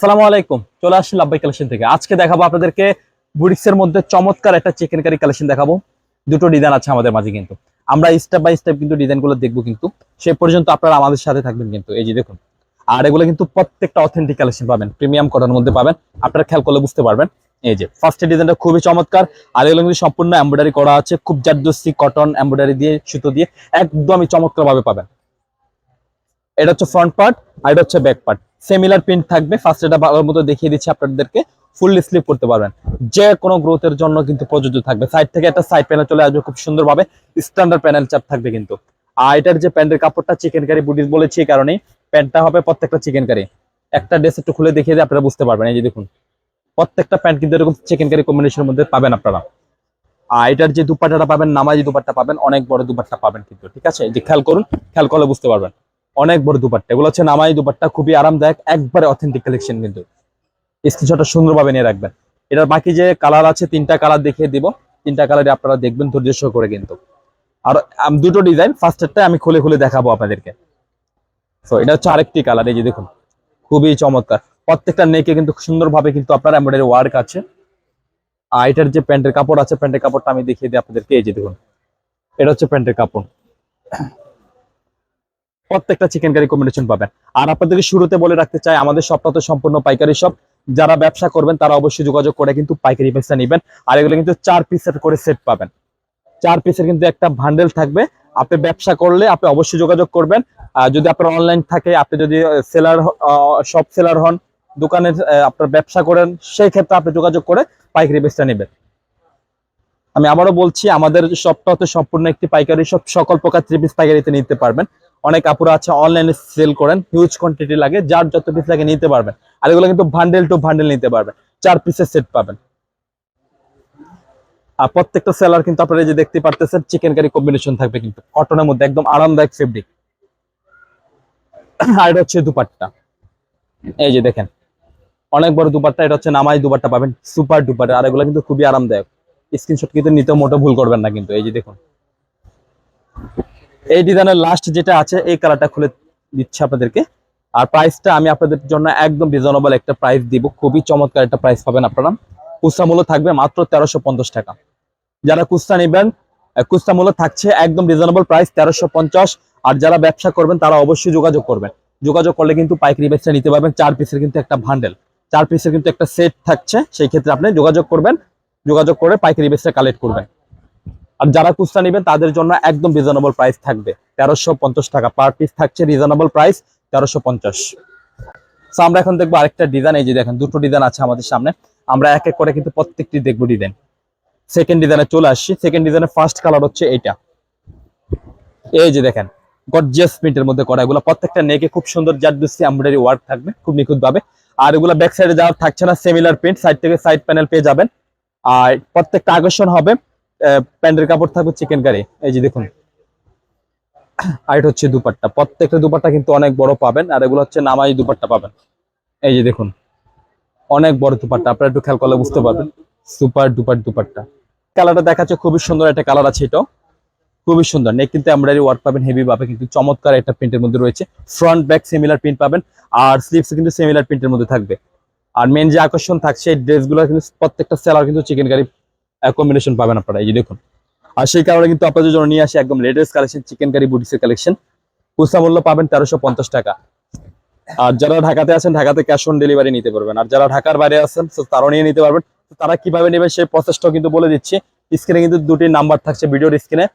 আসসালামু আলাইকুম। চলে আসছি লাভবাই কালেকশন থেকে। আজকে দেখাবো আপনাদেরকে বুটিক্সের মধ্যে চমৎকার একটা চিকেন কারি কালেকশন দেখাবো। দুটো ডিজাইন আছে আমাদের মাঝে কিন্তু। আমরা স্টেপ বাই স্টেপ কিন্তু ডিজাইনগুলো দেখব কিন্তু। সে পর্যন্ত আপনারা আমাদের সাথে থাকবেন কিন্তু। এই যে দেখুন। আর এগুলো কিন্তু প্রত্যেকটা অথেন্টিক কালেকশন পাবেন। প্রিমিয়াম কটনের মধ্যে পাবেন। আপনারা খেয়াল করলে বুঝতে পারবেন। এই যে ফার্স্ট ডিজাইনটা খুবই চমৎকার। আর এগুলো কিন্তু সম্পূর্ণ এমব্রয়ডারি করা আছে। খুব জারদস্তি কটন এমব্রয়ডারি দিয়ে, সুতো দিয়ে, একদমই চমৎকার ভাবে পাবেন। এটা হচ্ছে ফ্রন্ট পার্ট আর এটা হচ্ছে ব্যাক পার্ট সিমিলার প্রিন্ট থাকবে। ফার্স্ট এটা ভালোর মতো দেখিয়ে দিচ্ছি আপনাদেরকে। ফুললি স্লিপ করতে পারবেন। যে কোনো গ্রোথের জন্য কিন্তু প্রযোজ্য থাকবে। সাইড থেকে একটা সাইড প্যানেল চলে আসবে খুব সুন্দরভাবে। স্ট্যান্ডার্ড প্যানেল চাপ থাকবে কিন্তু। আর এটার যে প্যান্টের কাপড়টা চিকেন কারি বুটিস বলেছি এই কারণেই প্যান্টটা হবে প্রত্যেকটা চিকেন কারি একটা ড্রেস একটু খুলে দেখিয়ে দিয়ে আপনারা বুঝতে পারবেন। এই যে দেখুন। প্রত্যেকটা প্যান্ট কিন্তু এরকম চিকেন কারি কম্বিনেশনের মধ্যে পাবেন আপনারা। আর এটার যে দুপাট্টাটা পাবেন, নামাজি দুপাট্টা পাবেন, অনেক বড় দুপাট্টা পাবেন কিন্তু। ঠিক আছে? যে খেয়াল করুন। খেয়াল করলে বুঝতে পারবেন। অনেক বড় দুপাট্টা। এগুলো হচ্ছে নামাজি দুপাট্টা, খুবই আরামদায়ক, একবারে অথেন্টিক কালেকশন কিন্তু। স্ক্রিনশটটা সুন্দরভাবে নিয়ে রাখবেন। এটার বাকি যে কালার আছে, তিনটা কালার দেখিয়ে দিব। তিনটা কালারে আপনারা দেখবেন, ধৈর্য করে কিন্তু। আর দুটো ডিজাইন ফার্স্টেরটা আমি খুলে খুলে দেখাবো আপনাদেরকে। তো এটা হচ্ছে আরেকটি কালার এই যে দেখুন। খুবই চমৎকার। প্রত্যেকটা নেকে কিন্তু সুন্দরভাবে কিন্তু আপনার এমব্রয়ডারি ওয়ার্ক আছে। আর এটার যে প্যান্টের কাপড় আছে, প্যান্টের কাপড়টা আমি দেখিয়ে দিই আপনাদেরকে, এই যে দেখুন। এটা হচ্ছে প্যান্টের কাপড়। প্রত্যেকটা চিকেন কারি কম্বিনেশন পাবেন। আর আপনাদেরকে শুরুতে বলে রাখতে চাই, আমাদের সবটা তো সম্পূর্ণ পাইকারি সব যারা ব্যবসা করবেন, তারা অবশ্যই যোগাযোগ করে কিন্তু পাইকারি পয়সা নেবেন। আর এগুলো কিন্তু চার পিসের করে সেট পাবেন। চার পিসের কিন্তু একটা ভান্ডেল থাকবে। আপনি ব্যবসা করলে আপনি অবশ্যই যোগাযোগ করবেন। যদি আপনার অনলাইন থাকে, আপনি যদি সেলার সব সেলার হন, দোকানের আপনার ব্যবসা করেন, সেই ক্ষেত্রে আপনি যোগাযোগ করে পাইকারি বেচটা নেবেন। আমি আবারও বলছি, আমাদের সবটা হচ্ছে সম্পূর্ণ একটি পাইকারি সব সকল প্রকার থ্রি পিস পাইকারিতে নিতে পারবেন। অনেক আপুরা আছে অনলাইনে সেল করেন হিউজ কোয়ান্টিটি লাগে, যার যত পিস লাগে নিতে পারবেন। আর এগুলো কিন্তু ভান্ডেল টু ভান্ডেল নিতে পারবেন, চার পিসের সেট পাবেন। আর প্রত্যেকটা সেলার কিন্তু আপনারা এই যে দেখতে পারতেছেন চিকেন কারি কম্বিনেশন থাকবে কিন্তু। কটনের মধ্যে একদম আরামদায়ক ফেব্রিক আর এটা হচ্ছে দুপাট্টা। এই যে দেখেন, অনেক বড় দুপাট্টা, এটা হচ্ছে নামাই দুপাট্টা পাবেন সুপার ডুপার আর এগুলো কিন্তু খুবই আরামদায়ক। স্ক্রিনশট কিন্তু নিতে মোটো ভুল করবেন না কিন্তু, এই যে দেখুন। এই ডিজাইনের লাস্ট যেটা আছে, এই কালারটা খুলে দিচ্ছে আপনাদেরকে। আর প্রাইসটা আমি আপনাদের জন্য একদম রিজনেবল একটা প্রাইস দিব। খুবই চমৎকার একটা প্রাইস পাবেন আপনারা। কুস্তা মূল্য থাকবে মাত্র তেরোশো টাকা। যারা কুস্তা নেবেন কুস্তা মূল্য থাকছে একদম রিজনেবল প্রাইস তেরোশো আর যারা ব্যবসা করবেন, তারা অবশ্যই যোগাযোগ করবেন। যোগাযোগ করলে কিন্তু পাইকারি ব্যবসা নিতে পারবেন। চার পিসের কিন্তু একটা ভান্ডেল চার পিসের কিন্তু একটা সেট থাকছে। সেই ক্ষেত্রে আপনি যোগাযোগ করবেন। যোগাযোগ করে পাইকারি ব্যবসা কালেক্ট করবেন। আর যারা কুস্তা নেবেন, তাদের জন্য একদম রিজনেবল প্রাইস থাকবে। তেরোশো টাকা পার পিস থাকছে রিজনেবল প্রাইস তেরোশো পঞ্চাশ। তো আমরা এখন দেখব আরেকটা ডিজাইন এই যে দেখেন, দুটো ডিজাইন আছে আমাদের সামনে। আমরা এক এক করে কিন্তু প্রত্যেকটি দেখব ডিজাইন সেকেন্ড ডিজাইনে চলে আসছি। সেকেন্ড ডিজাইনের ফার্স্ট কালার হচ্ছে এইটা। এই যে দেখেন গর্জিয়াস প্রিন্টের মধ্যে করা। এগুলো প্রত্যেকটা নেকে খুব সুন্দর জারদুসি এমব্রয়ডারি ওয়ার্ক থাকবে, খুব নিখুঁতভাবে। আর এগুলো ব্যাক সাইডে যাওয়ার থাকছে না সিমিলার প্রিন্ট সাইড থেকে সাইড প্যানেল পেয়ে যাবেন। আর প্রত্যেকটা আকর্ষণ হবে প্যান্টের কাপড় থাকবে চিকেন কারি। এই যে দেখুন। আর এটা হচ্ছে দুপাট্টা। প্রত্যেকটা দুপাট্টা কিন্তু অনেক বড় পাবেন, আর এগুলো হচ্ছে নামাই দুপাট্টা পাবেন। এই যে দেখুন, অনেক বড় দুপাট্টা। আপনারা একটু খেয়াল করলে বুঝতে পারবেন। Super duper dupatta. কালারটা দেখাচ্ছে, খুবই সুন্দর একটা কালার আছে এটাও। খুবই সুন্দর। নেক কিন্তু এমব্রয়ডারি ওয়ার্ক পাবেন, হেভি পাবে কিন্তু চমৎকার একটা প্রিন্টের মধ্যে রয়েছে। ফ্রন্ট, ব্যাক সিমিলার প্রিন্ট পাবেন, আর স্লিভস কিন্তু সিমিলার প্রিন্টের মধ্যে থাকবে। আর মেন যে আকর্ষণ থাকছে, এই ড্রেসগুলো কিন্তু প্রত্যেকটা সেলার কিন্তু চিকেন কারি কম্বিনেশন পাবেন আপনারা, এই যে দেখুন। আর সেই কারণে কিন্তু আপনাদের জন্য নিয়ে আসি একদম লেটেস্ট কালেকশন চিকেন কারি বুটিসের কালেকশন খুচরা মূল্য পাবেন তেরোশো পঞ্চাশ টাকা। আর যারা ঢাকাতে আছেন, ঢাকাতে ক্যাশ অন ডেলিভারি নিতে পারবেন। আর যারা ঢাকার বাইরে আছেন তারাও নিয়ে নিতে পারবেন। তারা কীভাবে নেবেন সেই প্রসেসটাও কিন্তু বলে দিচ্ছি। স্ক্রিনে কিন্তু দুটি নাম্বার থাকছে ভিডিওর স্ক্রিনে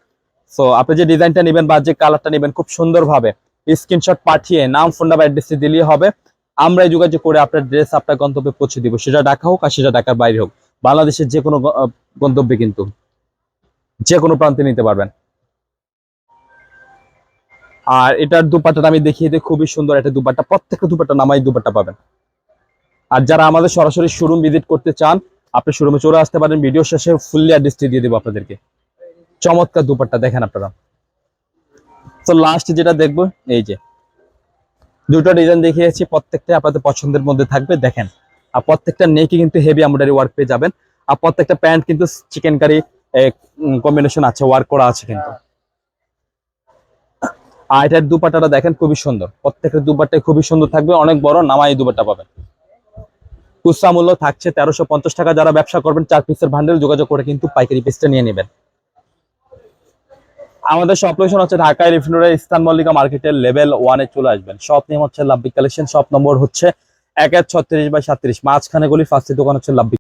সো আপনি যে ডিজাইনটা নেবেন বা যে কালারটা নেবেন, খুব সুন্দরভাবে স্ক্রিনশট পাঠিয়ে নাম ফোন নাম্বার অ্যাড্রেসে দিলেই হবে। আমরাই যোগাযোগ করে আপনার ড্রেস আপনার গন্তব্যে পৌঁছে দিব। সেটা ঢাকা হোক আর সেটা ঢাকার বাইরে হোক। বাংলাদেশের যে কোনো গন্তব্যে কিন্তু যে কোনো প্রান্তে নিতে পারবেন। আর এটার দুপাট্টাটা আমি দেখিয়ে দিই, খুবই সুন্দর একটা দুপাট্টা, প্রত্যেকটা দুপাট্টা নামাই দুপাট্টা পাবেন। আর যারা আমাদের সরাসরি শোরুম ভিজিট করতে চান, আপনি শোরুমে চলে আসতে পারেন, ভিডিও শেষে ফুললি অ্যাড্রেসটি দিয়ে দেবো আপনাদেরকে। চমৎকার দুপাট্টা, দেখেন আপনারা। তো লাস্ট যেটা দেখব, এই যে। দুটো ডিজাইন দেখিয়েছি প্রত্যেকটা আপনাদের পছন্দের মধ্যে থাকবে, দেখেন। আর প্রত্যেকটা নেকি কিন্তু হেভি এমব্রয়ডারি ওয়ার্ক পেয়ে যাবেন। আর প্রত্যেকটা প্যান্ট কিন্তু চিকেন কারি কম্বিনেশন আছে ওয়ার্ক করা আছে কিন্তু। আর এটার দুপাটাটা দেখেন খুবই সুন্দর। প্রত্যেকটা দুপাটাই খুবই সুন্দর থাকবে, অনেক বড় নামাই দুপাটা পাবেন। কুসা মূল্য থাকছে তেরোশো টাকা। যারা ব্যবসা করবেন, চার পিসের ভান্ডেল যোগাযোগ করে কিন্তু পাইকারি পিসটা নিয়ে নেবেন। আমাদের সব লোকেশন হচ্ছে ঢাকায় রিফিনারি ইস্তান মল্লিকা মার্কেটের লেভেল ওয়ানে চলে আসবেন। সব নেম হচ্ছে লাভবিক কালেকশন সব নম্বর হচ্ছে এক এক ছত্রিশ বাই সাত্রিশ। মাঝখানে গলি ফার্স্টের দোকান হচ্ছে লাভ